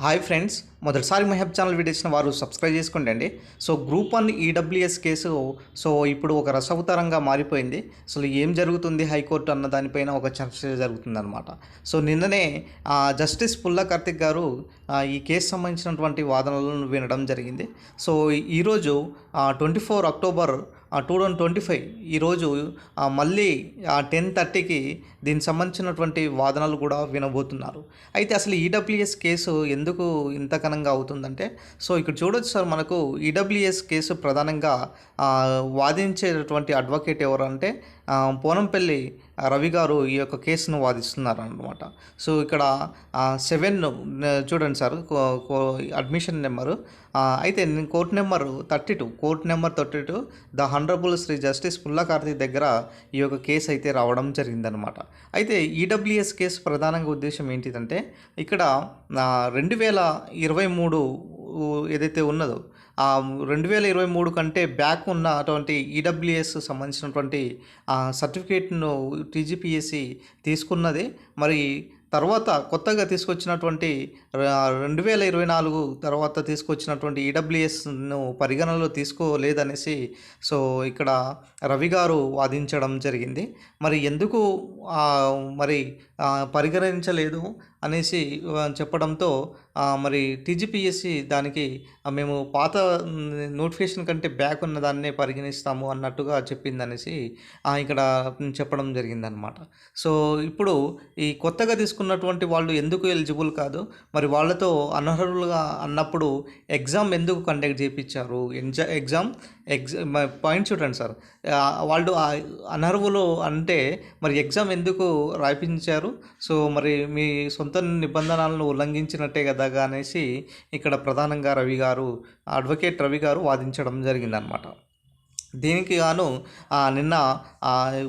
Hi friends మొదటిసారి మహబ్ channel video ఇచ్చిన వారు సబ్స్క్రైబ్ చేసుకోండి అండి. So group one EWS case so ఇప్పుడు ఒక రసవతరంగా మారిపోయింది. అసలు ఏం జరుగుతుంది హైకోర్టు అన్న దానిపైన ఒక చర్చ జరుగుతుందన్నమాట. సో నిన్ననే జస్టిస్ పుల్ల కార్తిక్ గారు ఈ కేసు సంబంధించినటువంటి వాదనలను వినడం జరిగింది. సో ఈరోజు twenty four October two thousand twenty five ఈరోజు మళ్ళీ టెన్ థర్టీకి దీనికి సంబంధించినటువంటి వాదనలు కూడా వినబోతున్నారు. అయితే అసలు ఈడబ్ల్యూఎస్ కేసు ఎందుకు ఇంతకన్నా ఘనంగా అవుతుందంటే సో ఇక్కడ చూడొచ్చు సార్ మనకు ఈడబ్ల్యూఎస్ కేసు ప్రధానంగా వాదించేటటువంటి అడ్వకేట్ ఎవరంటే పోనంపల్లి రవి గారు ఈ యొక్క కేసును వాదిస్తున్నారు అనమాట సో ఇక్కడ సెవెన్ చూడండి sir co- co- admission number. అయితే నేను court number thirty two court number thirty two the honourable Shri justice Pulla దగ్గర ఈ యొక్క కేసు అయితే రావడం జరిగిందనమాట అయితే ఈడబ్ల్యూఎస్ కేసు ప్రధానంగా ఉద్దేశం ఏంటిదంటే ఇక్కడ రెండు వేల ఇరవై మూడు ఏదైతే ఉన్నదో రెండు వేల ఇరవై మూడు కంటే బ్యాక్ ఉన్నటువంటి ఈడబ్ల్యూఎస్ సంబంధించినటువంటి ఆ సర్టిఫికేట్ను టీజీపీఎస్సి తీసుకున్నది. మరి తర్వాత కొత్తగా తీసుకొచ్చినటువంటి రెండు వేల ఇరవై నాలుగు తర్వాత తీసుకొచ్చినటువంటి ఈడబ్ల్యూఎస్ను పరిగణనలో తీసుకోలేదనేసి సో ఇక్కడ రవి గారు వాదించడం జరిగింది. మరి ఎందుకు మరి పరిగణించలేదు? అనేసి చెప్పడంతో మరి టీజీపీఎస్సి దానికి మేము పాత నోటిఫికేషన్ కంటే బ్యాక్ ఉన్న దాన్నే పరిగణిస్తాము అన్నట్టుగా చెప్పిందనేసి ఇక్కడ చెప్పడం జరిగిందనమాట. సో ఇప్పుడు ఈ కొత్తగా తీసుకున్నటువంటి వాళ్ళు ఎందుకు ఎలిజిబుల్ కాదు? మరి వాళ్ళతో అనర్హులుగా అన్నప్పుడు ఎగ్జామ్ ఎందుకు కండక్ట్ చేయించారు ఎగ్జామ్ ఎగ్జామ్ పాయింట్ చూడండి సార్. వాళ్ళు అనర్హులు అంటే మరి ఎగ్జామ్ ఎందుకు రాయించారు సో మరి మీ సొంత నిబంధనలను ఉల్లంఘించినట్టే కదా అనేసి ఇక్కడ ప్రధానంగా రవి గారు అడ్వకేట్ రవి గారు వాదించడం జరిగిందనమాట దీనికి గాను నిన్న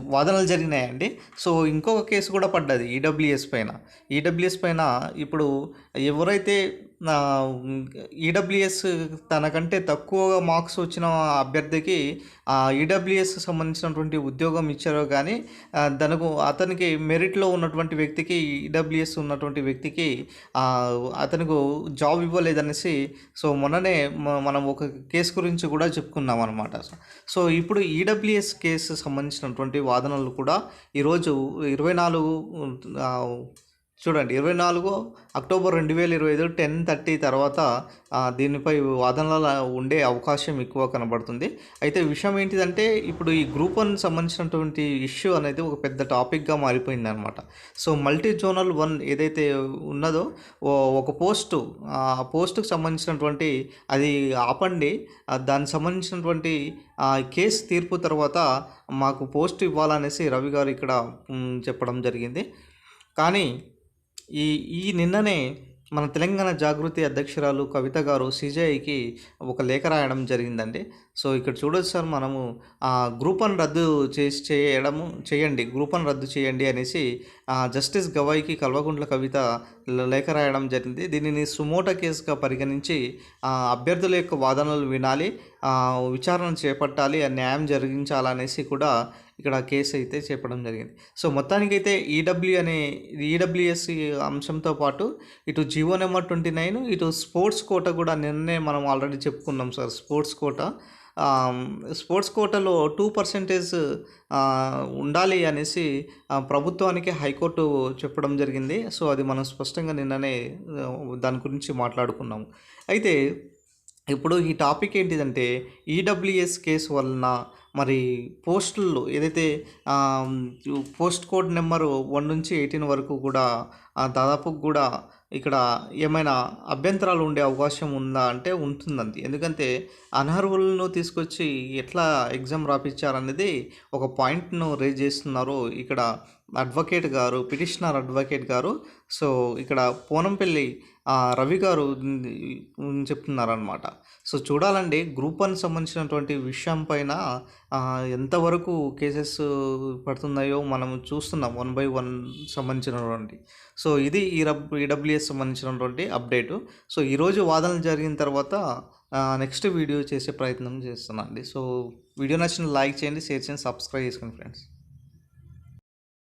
వాదనలు జరిగినాయండి. సో ఇంకొక కేసు కూడా పడ్డది ఈడబ్ల్యూఎస్ పైన. ఈడబ్ల్యూఎస్ పైన ఇప్పుడు ఎవరైతే ఈడబ్ల్యూఎస్ తనకంటే తక్కువగా మార్క్స్ వచ్చిన అభ్యర్థికి ఈడబ్ల్యూఎస్ సంబంధించినటువంటి ఉద్యోగం ఇచ్చారో కానీ తనకు అతనికి మెరిట్లో ఉన్నటువంటి వ్యక్తికి ఈడబ్ల్యూఎస్ ఉన్నటువంటి వ్యక్తికి అతనికి జాబ్ ఇవ్వలేదనేసి సో మొన్ననే మనం ఒక కేసు గురించి కూడా చెప్పుకున్నాం అనమాట సో ఇప్పుడు ఈడబ్ల్యూఎస్ కేసు సంబంధించినటువంటి వాదనలు కూడా ఈరోజు ఇరవై నాలుగు చూడండి ఇరవై నాలుగు అక్టోబర్ రెండు వేల ఇరవై ఐదు టెన్ థర్టీ తర్వాత దీనిపై వాదనల ఉండే అవకాశం ఎక్కువ కనబడుతుంది. అయితే విషయం ఏంటిదంటే ఇప్పుడు ఈ గ్రూప్ వన్ సంబంధించినటువంటి ఇష్యూ అనేది ఒక పెద్ద టాపిక్గా మారిపోయింది అనమాట సో మల్టీ జోనల్ వన్ ఏదైతే ఉన్నదో ఒక పోస్టు ఆ పోస్టుకు సంబంధించినటువంటి అది ఆపండి. దానికి సంబంధించినటువంటి ఆ కేసు తీర్పు తర్వాత మాకు పోస్ట్ ఇవ్వాలనేసి రవి గారు ఇక్కడ చెప్పడం జరిగింది. కానీ ఈ ఈ నిన్ననే మన తెలంగాణ జాగృతి అధ్యక్షురాలు కవిత గారు సిజేఐకి ఒక లేఖ రాయడం జరిగిందండి. సో ఇక్కడ చూడొచ్చు సార్ మనము ఆ గ్రూప్ వన్ రద్దు చేసి చేయడము చేయండి గ్రూప్ వన్ రద్దు చేయండి అనేసి జస్టిస్ గవాయికి కల్వకుంట్ల కవిత లేఖ రాయడం జరిగింది. దీనిని సుమోటా కేసుగా పరిగణించి అభ్యర్థుల యొక్క వాదనలు వినాలి విచారణ చేపట్టాలి ఆ న్యాయం జరిగించాలనేసి కూడా ఇక్కడ కేసు అయితే చెప్పడం జరిగింది. సో మొత్తానికైతే ఈడబ్ల్యూ అనే ఈడబ్ల్యూఎస్ అంశంతో పాటు ఇటు జియో నెంబర్ ట్వంటీ నైన్ ఇటు స్పోర్ట్స్ కోట కూడా నిన్నే మనం ఆల్రెడీ చెప్పుకున్నాం సార్. స్పోర్ట్స్ కోట స్పోర్ట్స్ కోటలో టూ పర్సెంటేజ్ ఉండాలి అనేసి ప్రభుత్వానికి హైకోర్టు చెప్పడం జరిగింది. సో అది మనం స్పష్టంగా నిన్ననే దాని గురించి మాట్లాడుకున్నాము. అయితే ఇప్పుడు ఈ టాపిక్ ఏంటిదంటే ఈడబ్ల్యూఎస్ కేసు వలన మరి పోస్టుల్లో ఏదైతే పోస్ట్ కోడ్ నెంబర్ వన్ నుంచి ఎయిటీన్ వరకు కూడా దాదాపు కూడా ఇక్కడ ఏమైనా అభ్యంతరాలు ఉండే అవకాశం ఉందా అంటే ఉంటుందండి. ఎందుకంటే అనర్హులను తీసుకొచ్చి ఎట్లా ఎగ్జామ్ రాపించారనేది ఒక పాయింట్ను రేజ్ చేస్తున్నారు ఇక్కడ అడ్వకేట్ గారు పిటిషనర్ అడ్వకేట్ గారు. సో ఇక్కడ పోనంపల్లి రవి గారు చెప్తున్నారనమాట సో చూడాలండి గ్రూప్ వన్ సంబంధించినటువంటి విషయం పైన ఎంతవరకు కేసెస్ పడుతున్నాయో మనం చూస్తున్నాం వన్ బై వన్ సంబంధించినటువంటి. సో ఇది ఈ రబ్ ఈడబ్ల్యూఎస్ సంబంధించినటువంటి అప్డేటు. సో ఈరోజు వాదనలు జరిగిన తర్వాత నెక్స్ట్ వీడియో చేసే ప్రయత్నం చేస్తున్నాను అండి సో వీడియో నచ్చిన లైక్ చేయండి షేర్ చేయండి సబ్స్క్రైబ్ చేసుకోండి ఫ్రెండ్స్.